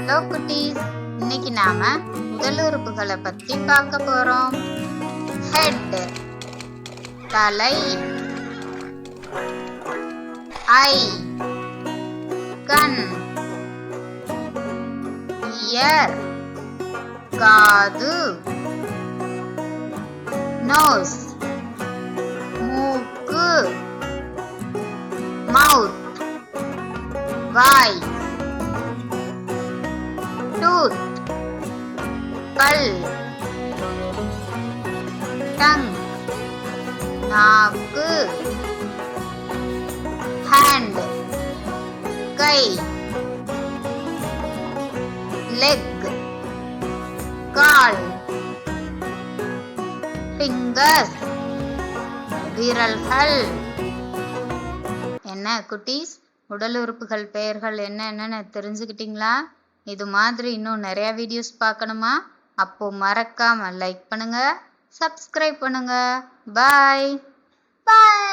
Hello குட்டீஸ். இன்னைக்கு நாம முதல் உறுப்புகளை பத்தி பார்க்க போறோம். ஹெட் தலை ஐ கண் இயர் காது நோஸ் மூக்கு மவுத் வாய். கல். டங் நாக்கு. ஹேண்ட் கை. லெக் கால். ஃபிங்கர்ஸ் விரல்கள். என்ன குட்டீஸ்? உடல் உறுப்புகள் பெயர்கள் என்னென்ன தெரிஞ்சுக்கிட்டீங்களா? இது மாதிரி இன்னும் நிறையா வீடியோஸ் பார்க்கணுமா? அப்போ மறக்காம லைக் பண்ணுங்க சப்ஸ்கிரைப் பண்ணுங்க. பாய் பாய்